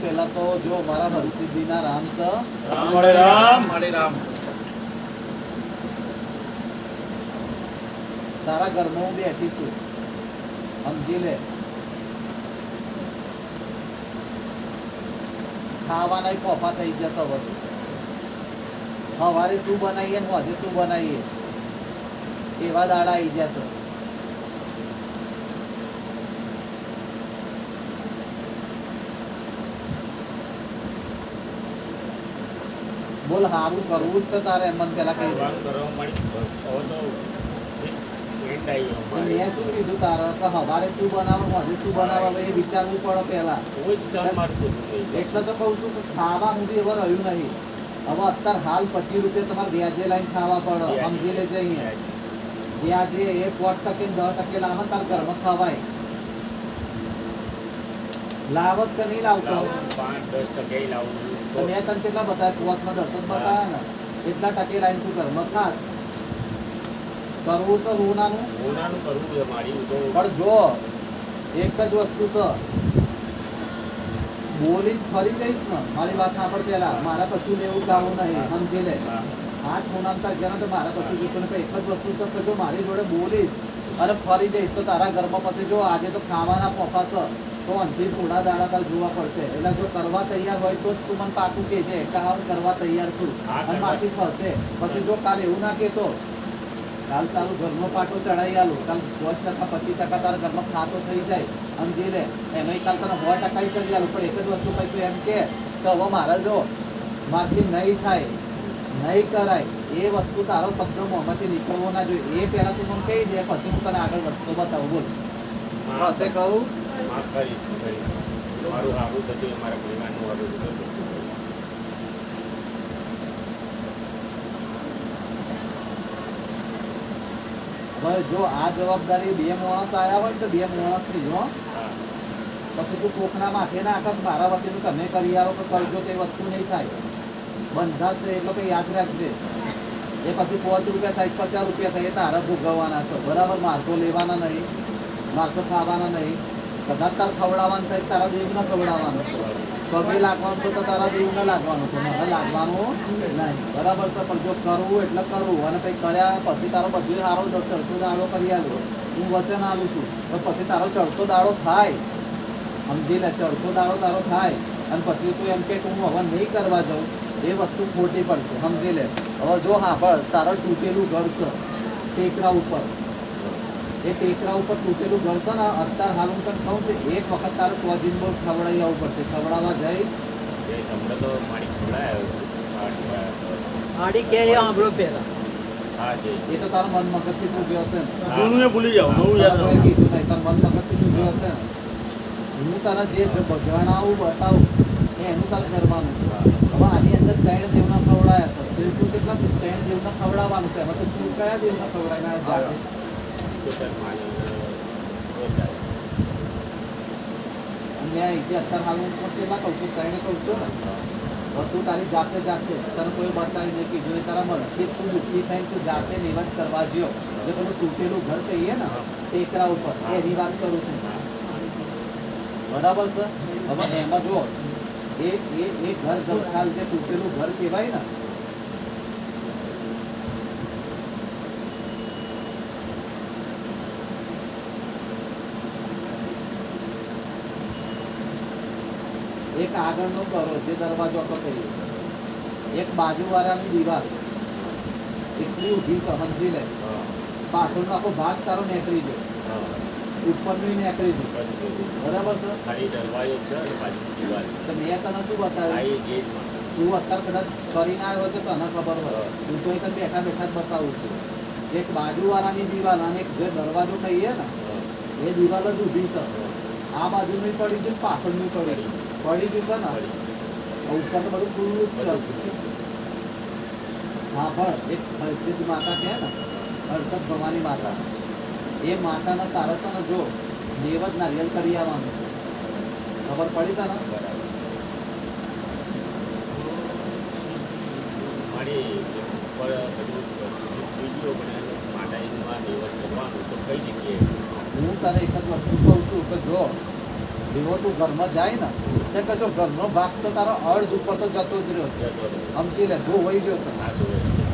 પહેલા તો જો મારા હરસિદ્ધિના રામ સ રામ હરે રામ. હરે રામ. તારા ઘરમાં હું બેઠી છું. સમજી લે. ખાવાના કોફા થઈ ગયા સવાર. સવારે શું બનાવીએ ને આજે શું બનાવીએ? એવા દાડા આવી જશે બોલ સારું કરવું જ છે તારે એમ મને પેલા અમારે. મેં શું કીધું તારે? કે સવારે શું બનાવવાનું આજે શું બનાવવાનું એ વિચારવું પડે પહેલા કોઈ. એટલે તો કહું છું કે ખાવા સુધી હવે રહ્યું નહીં. હવે અત્યારે હાલ પચીસ રૂપિયા તમારે વ્યાજે લાઈન ખાવા પડે. સમજી લેજે અહીંયા વ્યાજે. એ પોટ ટકે દસ ટકે લાવે તાર ઘરમાં ખવાય. લાવસ કે નહીં લાવતો? પાંચ દસ ટકે લાવું. તો મેં તને કેટલા બતાવ્યા પોતમાં દસ બતાવ્યા ને એટલા ટકે લાઈન તું ઘરમાં ખાસ. કરવું તો રૂનાનું. હોનાનું કરવું છે મારી તો પણ જો એક જ વસ્તુ છે. બોલી ફરી જઈશ ને મારી વાત સાંભળ પેલા મારા કશું એવું ગાવું નહીં સમજી લે. હાથ ખૂણાંતર ગયા તો મારા પશુ જોતું એક જ વસ્તુ છે કે જો મારી જોડે બોલીશ અને ફરી જઈશ તો તારા ઘરમાં પછી જો આજે તો ખાવાના પોફા છે. તો અંતિમ થોડા દાડા તાર જોવા પડશે. એટલે જો કરવા તૈયાર હોય તો જ તું મને પાકું કહેજે. કે હું કરવા તૈયાર છું. અને મારથી થશે. પછી જો કાલ એવું ના કહેતો કાલ તારું ઘરનો પાટો ચડાઈ આલું. કાલ દસ ટકા પચીસ ટકા તારા ઘરમાં ખાતો થઈ જાય. સમજી લે એમાં કાલ તને સો ટકા કરી આલું. પણ એક જ વસ્તુ કઈ તું એમ કે તો હવે મારે જો મારથી નહીં થાય નહીં કરાય. એ વસ્તુ તારો શબ્દ મોંમાંથી નીકળવો ના જોઈએ. એ પહેલાં તું મને કહી દે પછી હું તને આગળ વધતો બતાવું. બોલ. હશે કરું માફ કરીશ મારું સારું થતું મારા પરિવારનું સારું થતું હવે જો આ જવાબદારી બે માણસ આવ્યા હોય તો બે માણસની જો પછી તું કોકના માથે ના આખા મારા વતીનું તમે કરી આવો કે કરજો તે વસ્તુ નહીં થાય. બંધાશે એટલો કે યાદ રાખજે. એ પછી પાંચ રૂપિયા થાય પચાસ રૂપિયા થાય એ તારા ભોગવવાના છે. બરાબર માર્કો લેવાના નહીં માર્કો ખાવાના નહીં. કદાચ તાર ખવડાવવાનું થાય તારા દેવને ખવડાવવાનું છે. પગે લાગવાનું છે તો તારા દેવને લાગવાનું છે. મને લાગવાનું નહીં. બરાબર છે, પણ જો કરવું એટલે કરવું. અને કંઈ કર્યા પછી તારો બધું સારો ચડતો દાડો કરી આવ્યો હું વચન આવું છું. તો પછી તારો ચડતો દાડો થાય. સમજી લે, ચડતો દાડો તારો થાય. અને પછી તું એમ કે હું હવે નહીં કરવા જાઉં. એ વસ્તુ ખોટી પડશે. સમજી લે. હવે જો હા, પણ તારો તૂટેલું ઘર છે, ટેકરા ઉપર. એ ટેકરા ઉપર તૂટેલું ઘર ને અત્યારે હાલ હું તને કહું કે એક વખત તારે ત્વજીન બોલ ખવડાવી આવવું પડશે. ખવડાવવા જઈશ. એ તો મારી ખવડાયો આડી કે એ પહેલા. હા જઈશ એ તો તારો મન મગજથી તું ગયો છે ને જૂનું એ ભૂલી જાઓ નવું યાદ તારે મન મગજથી હું તને જે જણાવું બતાવું એ એનું તારે કરવાનું હવે આની અંદર ત્રણ દેવના ખવડાયા છે. તો તું કેટલા ત્રણ દેવના ખવડાવવાનું છે. તું કયા દેવના ખવડાવ્યા? જાતે? તો સર તારી જાતે જાતે, તને કોઈ બતાવી નહીં કે એ તારા મનથી તું દુઃખી થઈને તું જાતે નિવાસ કરવા જ્યો. જે પેલું તૂટેલું ઘર કહીએ ને, ટેકરા ઉપર, એની વાત કરું છું. બરાબર છે? હવે એમાં જો એ એ એ ઘર ગતકાલ જે તૂટેલું ઘર કહેવાય ને એક આગળનો કરો જે દરવાજો આપણે કહીએ એક બાજુવાળાની દીવાલ. એટલી ઊભી સમજી લે. પાછળનો આખો ભાગ તારો નીકળી જાય ઉપરનું નીકળી બધું. બરાબર છે? ખાલી દરવાજો છે અને બાજુ દિવાલ. તો મેં તને શું બતાવ્યું? તું અત્યારે કદાચ ફરીને આવ્યો તો તને ખબર હોય. હું તો એક બેઠા બેઠા જ બતાવું છું. એક બાજુવાળાની દીવાલ અને એક જે દરવાજો કહીએ ને એ દિવાલ જ ઊભી છે. આ બાજુ નહીં પડી છે પાછળની પડી પડી ગયું છે ને? ઉપર તો બધું પૂરું જ છે. હા પણ એક હર્ષિદ માતા કહે ને હર્ષદ ભવાની માતા. એ માતાના તારા ને જો દેવ જ નારિયેલ કરી આવવાનું છે. ખબર પડી તો જગ્યાએ? હું તને એક જ વસ્તુ કહું છું કે જો જેવો તું ઘરમાં જાય ને તે કે જો ઘરનો ભાગ તો તારો અર્ધ ઉપર તો જતો જ રહ્યો છે. સમજી લે ધો વહી ગયો છે.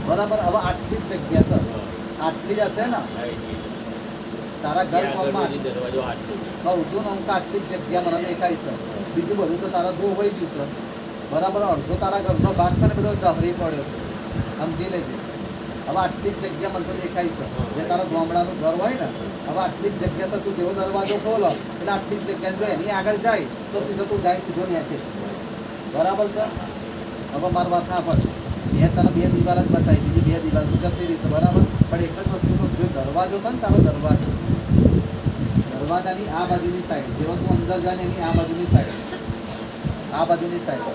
બરાબર? હવે આટલી જ જગ્યા છે. આટલી જ હશે ને. તારા ઘર છે. કહું છું ને હું આટલી જ જગ્યા મને દેખાય છે. બીજું બધું તો તારા ધો વહી ગયું છે. બરાબર? અડધો તારા ઘરનો ભાગ છે ને બધો ડહરી પડ્યો છે. સમજી લેજે. હવે આટલી જ જગ્યા મને તો દેખાય છે. જે તારા ગામડાનું ઘર હોય ને હવે આટલી જ જગ્યા છે, તું જેવો દરવાજો ખોલો એટલે આટલી જ જગ્યા જો એની આગળ જાય, તો સીધો તું જાય સીધો ન્યાચે બરાબર છે? હવે મારી વાત ના પડે મેં તને બે દિવાલ જ બતાવી બીજી બે દિવાલ તું જતી રહી છે બરાબર? પણ એક જ વસ્તુનો જો દરવાજો છે ને, તારો દરવાજો. દરવાજાની આ બાજુની સાઈડ જેવો તું અંદર જાય એની આ બાજુની સાઈડ આ બાજુની સાઈડ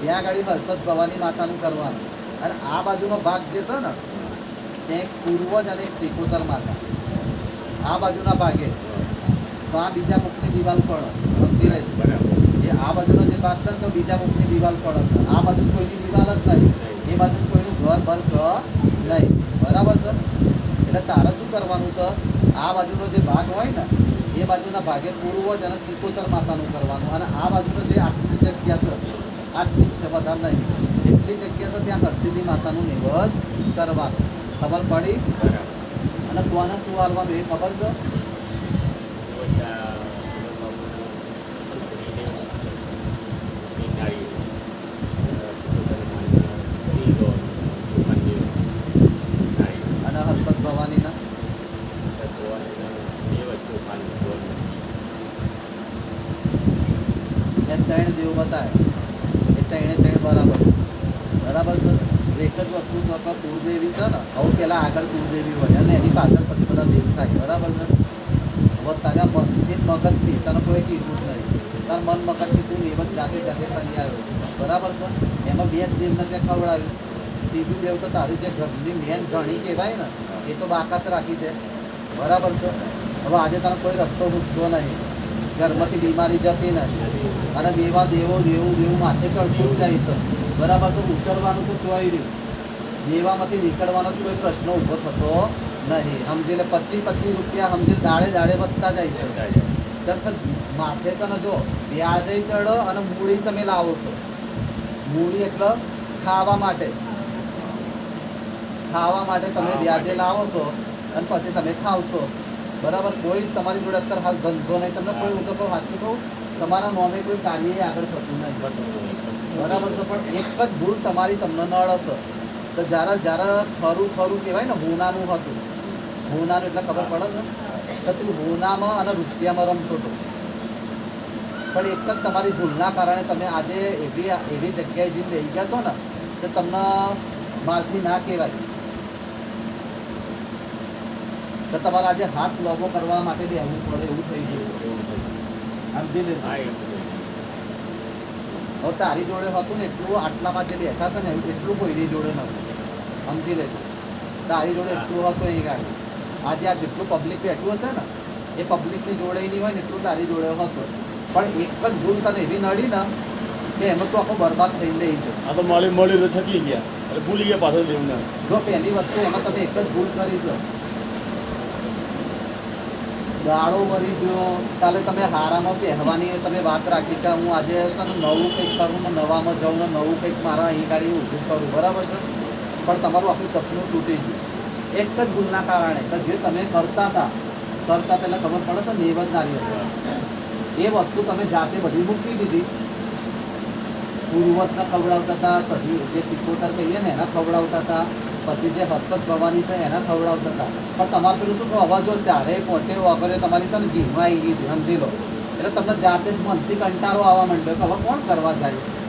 ત્યાં આગળ હર્ષદ ભવાની માતાનું કરવાનું. અને આ બાજુનો ભાગ જે છે ને તે એક પૂર્વજ અને એક શેકોતર માતા. આ બાજુના ભાગે. તો આ બીજા મુખની દિવાલ પણ સમજી બરાબર. એ આ બાજુનો જે ભાગ છે તો બીજા મુખની દિવાલ પણ છે આ બાજુ કોઈની દિવાલ જ નહીં. એ બાજુ કોઈનું ઘર બનશે નહીં. બરાબર સર એટલે તારે શું કરવાનું સર આ બાજુનો જે ભાગ હોય ને એ બાજુના ભાગે પૂર્વજ અને સિકોતર માતાનું કરવાનું. અને આ બાજુનો જે આટલી જગ્યા છે આટલી જ છે બધા નહીં. એટલી જગ્યા છે ત્યાં હરસિદ્ધિ માતાનું નિવેદ કરવાનું. ખબર પડી. અને કોને શું હાલવાનું એ ખબર છે? અને હર્ષદ ભવાનીના. એ ત્રણ દેવ બતાવે. એ ત્રણે ત્રણ બરાબર. બરાબર છે? એક જ વસ્તુ કુળદેવી છે ને હવે પહેલાં આગળ કુળદેવી હોય અને એની પાછળ પછી બધા દેવ થાય, બરાબર છે? હવે તારા જ મગજથી તને કોઈ કીધું જ નહીં. તાર મન મગજથી તું નિવત જાતે જાતે કરી આવ્યો બરાબર છે? એમાં બે જ દેવને ત્યાં ખવડાવ્યું. ત્રીજું દેવ તો તારી જે ઘરની મેન ઘણી કહેવાય ને, એ તો બાકાત રાખી દે. બરાબર છે? હવે આજે તને કોઈ રસ્તો મૂકતો નહીં. ઘરમાંથી બીમારી જતી નથી. અને દેવા દેવો દેવું દેવું માથે ચડતું જાય છે. બરાબર તો ઉછળવાનું તો જોઈ રહ્યું. દેવામાંથી નીકળવાનો કોઈ પ્રશ્ન ઊભો થતો નહીં. સમજી લે પચીસ પચીસ રૂપિયા સમજી દાડે દાડે વધતા જાય છે. કે માથે છે ને જો વ્યાજે ચડો અને મૂડી તમે લાવો છો. મૂડી એટલે ખાવા માટે. ખાવા માટે તમે વ્યાજે લાવો છો અને પછી તમે ખાવ છો બરાબર? કોઈ તમારી જોડે અત્યારે હાલ ધંધો નહીં. તમને કોઈ હું તો સાચું કહું તમારા નોમે કોઈ કાર્ય આગળ થતું નહીં. બરાબર? તો પણ એક જ ભૂલ તમારી તમને નડશે. તો જ્યારે જ્યારે ખરું ખરું કહેવાય ને હોનાનું હતું. હોનાનું એટલે ખબર પડે ને? તો તું હોનામાં અને રૂપિયામાં રમતો હતો. પણ એક જ તમારી ભૂલના કારણે તમે આજે એવી એવી જગ્યાએ જઈને રહી ગયા છો ને તો તમને માલથી ના કહેવાય. તો તમારે આજે હાથ લોગો કરવા માટે બી આવવું પડે એવું થઈ ગયું. એવું થયું. હવે તારી જોડે હતું ને એટલું આટલામાં જે બેઠા છે ને એટલું કોઈની જોડે નથી સમજી લેજો તારી જોડે એટલું હતું અહીં ગાડી. આજે આ જેટલું પબ્લિક બેઠું હશે ને એ પબ્લિકની જોડે નહીં હોય ને એટલું તારી જોડે હતું. પણ એક જ ભૂલ તને એવી નડી ને કે એમાં તો આખો બરબાદ થઈ લઈ જો આ તો માલી મળી તો છકી ગયા. એટલે ભૂલી ગયા પાછળ દેવને જો પહેલી વસ્તુ એમાં તમે એક જ ભૂલ કરી છે. ગાળો મરી ગયો. કાલે તમે હારામાં પહેરવાની તમે વાત રાખી કે હું આજે નવું કંઈક કરું ને નવામાં જાઉં ને નવું કંઈક મારા અહીં ગાડી ઊભું કરું. બરાબર છે? પણ તમારું આખું સપનું તૂટી ગયું. એક જ ભૂલના કારણે કે જે તમે કરતા હતા, કરતા એટલે ખબર પડે છે નિવેદનારી હતી. એ વસ્તુ તમે જાતે બધી મૂકી દીધી. પૂર્વજને ખવડાવતા હતા સભી જે સિકોતર કહીએ ને, એના ખવડાવતા હતા. પછી જે હર્ષદ ભવાની છે, એના ખવડાવતા હતા. પણ તમારે પેલું શું કે અવાજ જો ચારે પહોંચે વગરે તમારી છે ને ઘીમાં આવી ગઈ સમજી લો. એટલે તમને જાતે જ મનથી કંટાળો આવવા માંડ્યો કે હવે કોણ કરવા જાય?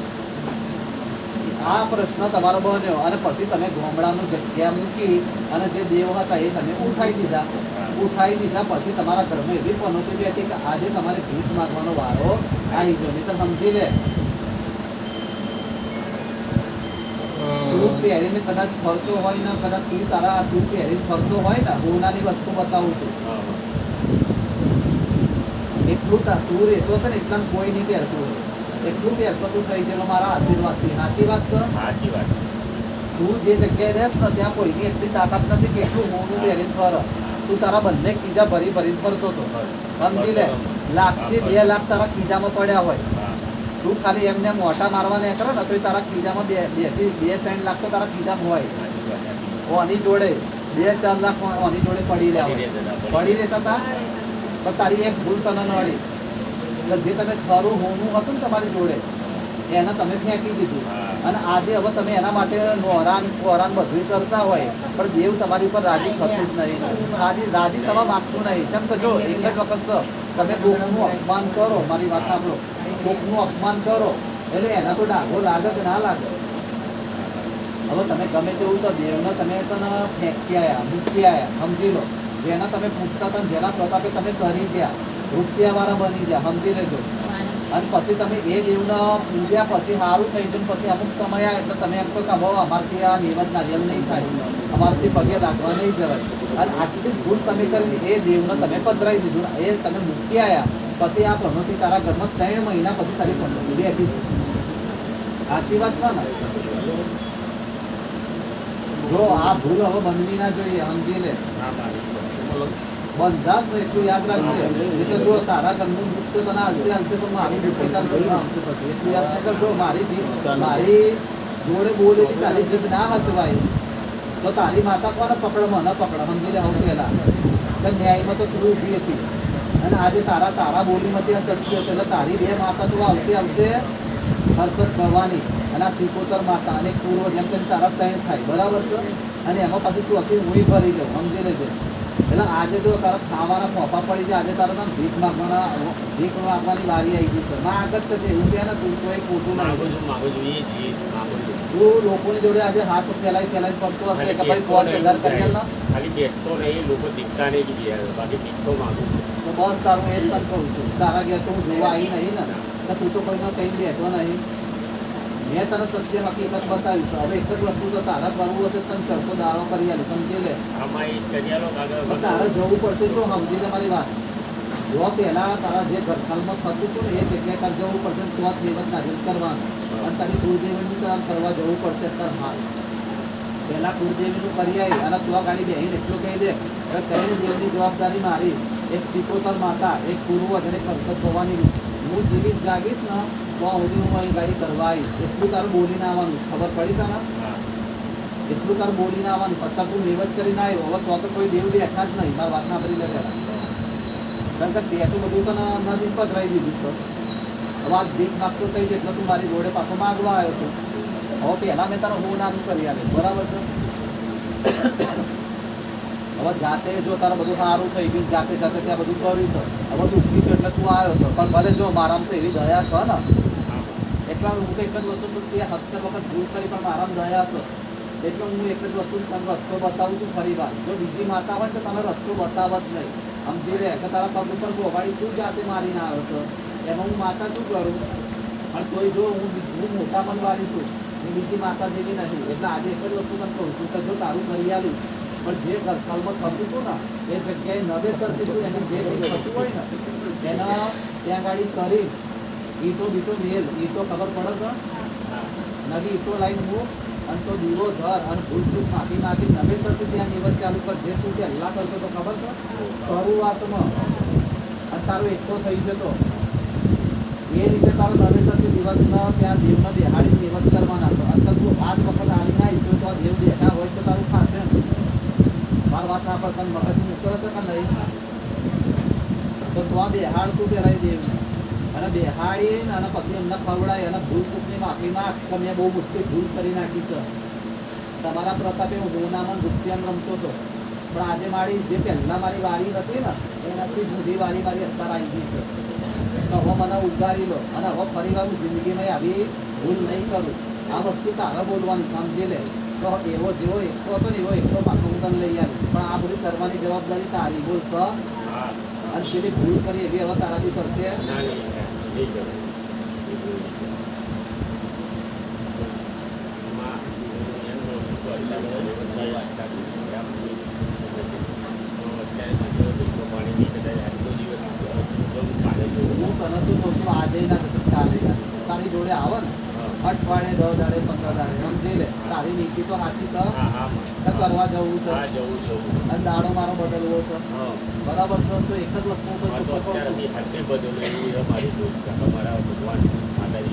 આ પ્રશ્ન તમારો બન્યો અને પછી તમે ગોમડાનું જગ્યા મૂકી અને જે દેવ હતા એ તમે ઉઠાઈ દીધા. ઉઠાઈ દીધા પછી તમારા ઘરમાં એવી પનોતી બેઠી કે આજે તમારે ભીખ માગવાનો વારો આવી ગયો. નહીં તો સમજી લે. તું પહેરીને કદાચ ફરતો હોય ને કદાચ તું તારા તું પહેરીને ફરતો હોય ને હોનાની વસ્તુ બતાવું છું. હા, હા. એટલું તા- તું રહેતો છે ને એટલા કોઈ નહીં પહેરતું. એટલું પહેરતો તું થઈ ગયેલો મારા આશીર્વાદથી. સાચી વાત છે સાચી વાત. તું જે જગ્યાએ રહેશ ને ત્યાં કોઈની એટલી તાકાત નથી કે એટલું હોનું પહેરીને ફર. તું તારા બંને કીજા ભરી ભરીને ફરતો હતો. સમજી લે લાખથી બે લાખ તારા કીજામાં પડ્યા હોય. તું ખાલી એમને મોટા મારવા ને કરે ને તો તારા કીજામાં બે બેથી બે ત્રણ લાખ તો તારા કીજામાં હોય. ઓની જોડે બે ચાર લાખ ઓની જોડે પડી રહ્યા પડી હોય રહેતા હતા, પડી રહેતા હતા? પણ તારી એક ભૂલ તને નડી. કે જે તમે ખરું હોનું હતું ને તમારી જોડે એને તમે ફેંકી દીધું. અને આજે હવે તમે એના માટે નોરાન કોરાન બધું કરતા હોય પણ દેવ તમારી ઉપર રાજી થતું જ નહીં. આજે રાજી થવા માંગતું નહીં. ચમ કે જો એક જ વખત તમે કોકનું અપમાન કરો મારી વાત સાંભળો. કોકનું અપમાન કરો એટલે એના તો ડાઘો લાગે કે ના લાગે. હવે તમે ગમે તેવું તો દેવને તમે છે ને ફેંકી આયા મૂકી આયા સમજી લો. જેના તમે પૂછતા હતા જેના પ્રતાપે તમે કરી ગયા. રૂપિયાવાળા બની ગયા સમજી લેજો. અને પછી તમે એ દેવને પૂજ્યા પછી સારું થઈ ગયું પછી અમુક સમય આવે એટલે તમે એમ કહો કે અમારથી આ નિવેદ નારિયેલ નહીં થાય. અમારથી પગે લાગવા નહીં જવાય. અને આટલી ભૂલ તમે કરી એ દેવને તમે પધરાવી દીધું. એ તમે મૂકી આવ્યા પછી આ પ્રવૃત્તિ તારા ઘરમાં ત્રણ મહિના પછી તારી પ્રવૃત્તિ બેઠી છે. સાચી વાત છે ને? જો આ ભૂલ હવે બનવી ના જોઈએ સમજી લે. બંધાસ ને એટલું યાદ રાખજે. એટલે જો તારા ઘરનું તો તને હાલશે હાલશે પણ મારું દુઃખ કઈ ઘરમાં પછી. એટલું યાદ નહીં કરજો મારી જી- મારી જોડે બોલેલી તારી જીભ ના હચવાય તો તારી માતા કોને પકડ? મને પકડ. લે આવું પહેલા ન્યાયમાં તો તું ઊભી હતી. અને આજે તારા તારા બોલીમાંથી આ સટકી હશે. એટલે તારી બે માતા તો આવશે આવશે હર્ષદ ભવાની અને આ સિકોતર માતા અને પૂર્વ જેમ તેમ તારા તૈણ થાય. બરાબર છે? અને એમાં પાછી તું આખી હું ભરી જાઉં સમજી લેજે. એટલે આજે જો તારા ખાવાના ફોફા પડી જાય આજે તારા તમે ભીખ માગવાના ભીખ માગવાની વારી આવી ગઈ છે. માં આગળ છે એવું ને તું કોઈ ખોટું નહીં છું છું છું. તું લોકોની જોડે આજે હાથ ફેલાઈ ફેલાઈ પડતો હશે કે ભાઈ પાંચ હજાર કરી ખાલી બેસતો નહીં લોકો દીકતા નહીં બી બાકી દીકતો માગું તો બસ તારું એ જ તને કહું છું. તારા ઘેર તો હું જોવા આવી નહીં ને. તો તું તો કોઈનો કઈ બેઠો નહીં. મેં તને સત્ય હકીકત બતાવી છે. હવે એક જ વસ્તુ તો તારા કરવું હશે તને ચડતો દાડો કરી આલે સમજી લે? તારે જવું પડશે શું સમજી લે મારી વાત. જો પહેલા તારા જે ઘરકાલમાં થતું હતું ને એ જગ્યાએ તારે જવું પડશે તો આ નિવેદ નાગરિક કરવાનું. અને તારી કુળદેવીનું તારે કરવા જવું પડશે તાર હાલ. પહેલાં કુળદેવીનું કરી આવી અને તો ગાડી બેહીને એટલું કહી દે હવે કહીને દેવની જવાબદારી મારી. એક સિકોતર માતા એક પૂર્વજ અને એક હર્ષદ ભવાની હું જીવીશ જાગીશ ને તો સુધી હું અહીં ગાડી કરવા આવીશ એટલું તારું બોલીને આવવાનું. ખબર પડી તને? એટલું તારું બોલીને આવવાનું. અત્યારે તું નિવેદ કરીને આવ્યો. હવે તો તો કોઈ દેવ બેઠા જ નહીં. મારા વાત ના ભરી લે કારણ કે તે તો બધું તને નદી પર રહી દીધું છે. હવે આ ભીખ નાખતો થઈ એટલે તું મારી જોડે પાછો માગવા આવ્યો છું. હવે પહેલા મેં તારો હું નામ કરી આવે બરાબર છે? હવે જાતે જો તારે બધું સારું થઈ ગયું જાતે જાતે ત્યાં બધું કર્યું છે. હવે દુઃખી એટલે તું આવ્યો છે. પણ ભલે જો મારામાં તો એવી દયા છે ને એટલા હું એક જ વસ્તુ છું કે હત્તર વખત ભૂલ કરી પણ આરામ દયા છે એટલે હું એક જ વસ્તુ તને રસ્તો બતાવું છું ફરી વાર. જો બીજી માતા હોય તો તને રસ્તો બતાવ જ નહીં. આમ જે રહે કે તારા પગ ઉપર ગોવાળી તું જાતે મારીને આવ્યો છે. એમાં હું માતા શું કરું? પણ કોઈ જો હું હું મોટા મનવાળી છું. હું બીજી માતા જેવી નથી એટલે આજે એક જ વસ્તુ તને કહું છું કે જો તારું કરી આવીશ પણ જે ઘરકાલમાં થતું હતું ને, એ જગ્યાએ નવેસરથી એને જે થતું હોય ને, એના ત્યાં ગાડી કરી ઈટો બીટો મેલ, ઈટો ખબર પડે હા નવી ઈટો લાઈન હું અને તો દીવો ધર અને ભૂલ ચૂક માફી માગી નવેસરથી ત્યાં નિવેદ ચાલુ કર. જે તું પહેલા કરતો તો ખબર છે? શરૂઆતમાં અને તારો એકતો થઈ જતો. એ રીતે તારો નવેસરથી દિવસનો ત્યાં દેવને બેહાડી નિવત કરવાના છે. અને તું આજ વખત હાલી ના ઈચ્છો તો દેવ બેઠા હોય તો તારું ખાશે. મારા વાત ના પડતા મગજ મૂકતો હશે કે નહીં? તો તો બેહાડ તું પહેલાં દેવને. અને બેહાડી અને પછી એમને ખવડાય અને ભૂલ ચૂકની માફી માંગ મેં બહુ મોટી ભૂલ કરી નાખી છે. તમારા પ્રતાપે હું ગુનામાં રૂપિયામાં રમતો હતો. પણ આજે મારી જે પહેલાં મારી વારી હતી ને એનાથી જુદી વારી મારી અત્યારે આવી ગઈ છે. તો હવે મને ઉગારી લો અને હવે ફરી વાર હું જિંદગીમાં આવી ભૂલ નહીં કરું. આ વસ્તુ તારે બોલવાની, સમજી લે. તો એવો જેવો એકલો હતો ને એવો એકલો પાછો હું લઈ આવી પણ આ બધી કરવાની જવાબદારી તારી બોલ સ હા. અને પેલી ભૂલ કરી એવી હવે તારાથી કરશે ના હું કહું છું આજે કાલે તારી જોડે આવે ને. અઠવાડિયે દસ દાડે પંદર દાડે સમજી લે. તારી નીતિ તો હાથી સર કરવા જવું છે. અને દાડો મારો બદલવો છે. બરાબર છે? તો એક જ વસ્તુ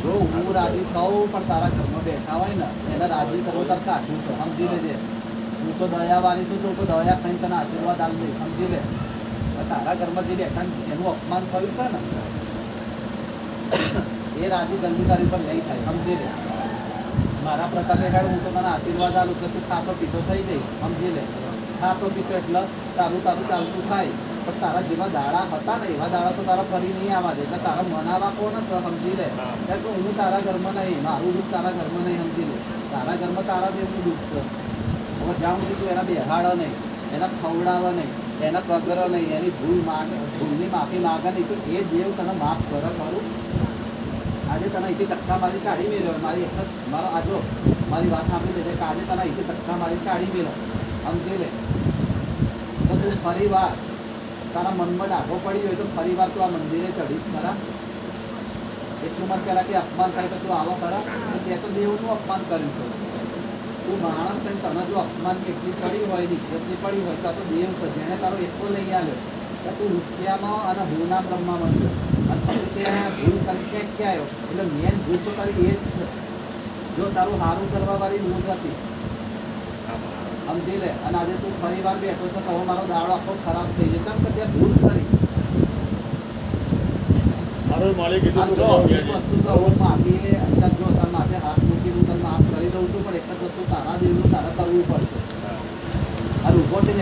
જો હું રાજી થઉં પણ તારા ઘરમાં બેઠા હોય ને એને રાજી કરવો તાર કાઢવું છે સમજી લેજે. હું તો દયા વાળી છું તો તો દયા ખાઈને તને આશીર્વાદ આપી સમજી લે. તારા ઘરમાં જે બેઠા એનું અપમાન થયું છે ને એ રાજી જલ્દી તારી પર નહીં થાય સમજી લે. મારા પ્રતાપે હેઠળ હું તો તને આશીર્વાદ આલું કે તું ખાતો પીતો થઈ જઈશ સમજી લે. ખાતો પીતો એટલે તારું તારું ચાલતું થાય. પણ તારા જેવા દાડા હતા ને એવા દાડા તો તારા ફરી નહીં આવવા દે. એટલે તારા મનાવા કોણ સમજી લે. કે હું તારા ઘરમાં નહીં મારું દુઃખ તારા ઘરમાં નહીં સમજી લે. તારા ઘરમાં તારા દેવનું દુઃખ છે. હવે જ્યાં સુધી તું એના બેહાડો નહીં એના ખવડાવે નહીં એના કગરો નહીં એની ભૂલ માગ ભૂલની માફી માગે નહીં. તો એ દેવ તને માફ કરે ખરું? આજે તને અહીંથી ધક્કા મારી કાઢી મેળ્યો મારી એક જ, મારો આજો મારી વાત સાંભળી લેજે કે આજે તને અહીંથી ધક્કા મારી કાઢી મેળ્યો સમજી લે. તો તું ફરી વાર તારા મનમાં ડાઘો પડી હોય તો ફરી વાર તું આ મંદિરે ચડીશ ખરા એટલું મત પહેલાં કે અપમાન થાય તો તું આવો ખરા. તો તે તો દેવનું અપમાન કર્યું છે. તું માણસ થઈને તમે જો અપમાનની એટલી પડી હોય ને ઇજ્જતની પડી હોય તો આ તો દેવ છે. જેણે તારો એટલો લઈ આવ્યો કે તું રૂપિયામાં અને હુના બ્રહ્મા બન્યો પછી તે ભૂલ કરી ક્યાંક ક્યાં આવ્યો એટલે મેન ભૂલ તો તારી એ જ છે જો તારું સારું કરવા વાળી ભૂલ હતી સમજી લે અને આજે તું ફરી વાર બેઠો છે તો મારો દાડો આખો ખરાબ થઈ જશે કેમ કે ભૂલ કરી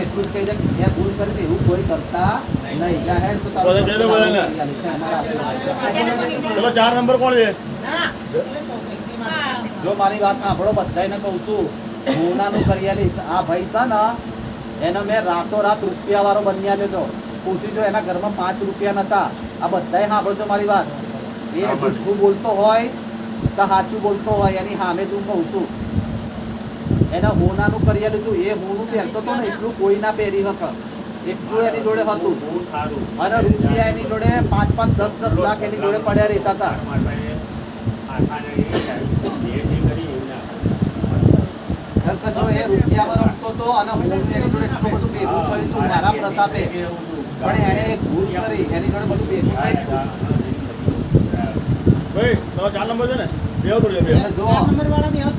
એટલું જ કહી દે કે મેં ભૂલ કરી એવું કોઈ કરતા ચલો ચાર નંબર કોણ છે? જો મારી વાત સાંભળો બધાને કહું છું ગુનાનું કરી આ ભાઈ છે ને એને મેં રાતોરાત રૂપિયા વાળો બન્યા લેતો પૂછી જો એના ઘરમાં પાંચ રૂપિયા નતા. આ બધાય સાંભળજો મારી વાત. એ જૂઠું બોલતો હોય તો સાચું બોલતો હોય એની સામે તું કહું છું. એને હોનાનું કરિયા લીધું. એ હોનું પહેરતો હતો ને એટલું કોઈ ના પહેરી હક એટલું એની જોડે હતું. અને રૂપિયા એની જોડે પાંચ પાંચ, દસ દસ લાખ એની જોડે પડ્યા રહેતા હતા. બધું ભેગું કર્યું ચાર નંબર છે ને. જો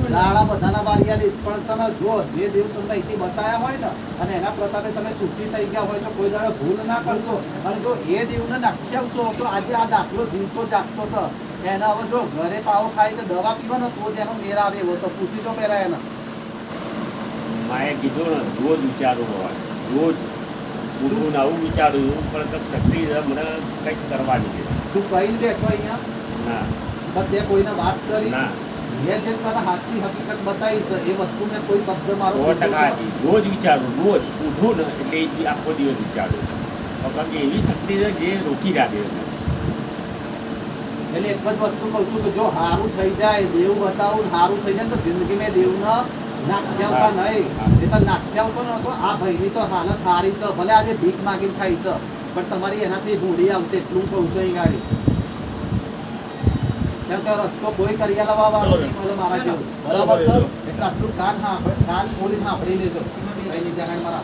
લાડા બધાના બારિયા લીસ પણ તમે જો જે દેવ તમને અહીંથી બતાયા હોય ને અને એના પ્રતાપે તમે સુખી થઈ ગયા હોય તો કોઈ દાડો ભૂલ ના કરશો. અને જો એ દેવને નાખી આવશો તો આજે આ દાખલો જીવતો જાગતો છે. એના હવે જો ઘરે પાવો ખાય તો દવા પીવો ને તો જ એનો મેર આવે એવો છે. પૂછી જો પહેલા એને. માએ કીધું ને રોજ વિચારું હોય. રોજ. હું આવું વિચારું છું, પણ કંઈક શક્તિ મને કંઈક કરવા દે તું કઈ બેઠો અહીંયા. ના બધે કોઈને વાત કરી મેં જે તને સાચી હકીકત બતાવી છે એ વસ્તુ મેં કોઈ શબ્દ મારો સો ટકા રોજ વિચારું રોજ ઉઠું ને એટલે એ આખો દિવસ વિચારું. કારણ કે એવી શક્તિ છે જે રોકી રાખે છે. એટલે એક જ વસ્તુ કહું છું કે જો સારું થઈ જાય દેવ બતાવું સારું થઈ જાય તો જિંદગી મેં દેવને નાખ્યા હા. નહીં. એ તો નાખ્યાવતો ને તો આ ભાઈની તો હાલત સારી છે ભલે આજે ભીખ માગીને ખાઈ છે પણ તમારી એનાથી ભૂડી આવશે એટલું કહું છું અહીં ગાડી કેમ કે રસ્તો કોઈ કરી આલવા નથી કોઈ મારા જેવું. બરાબર. સર? એટલે આટલું કાન હા કાન ખોલી સાંભળી લેજો. નહીં ત્યાં મારા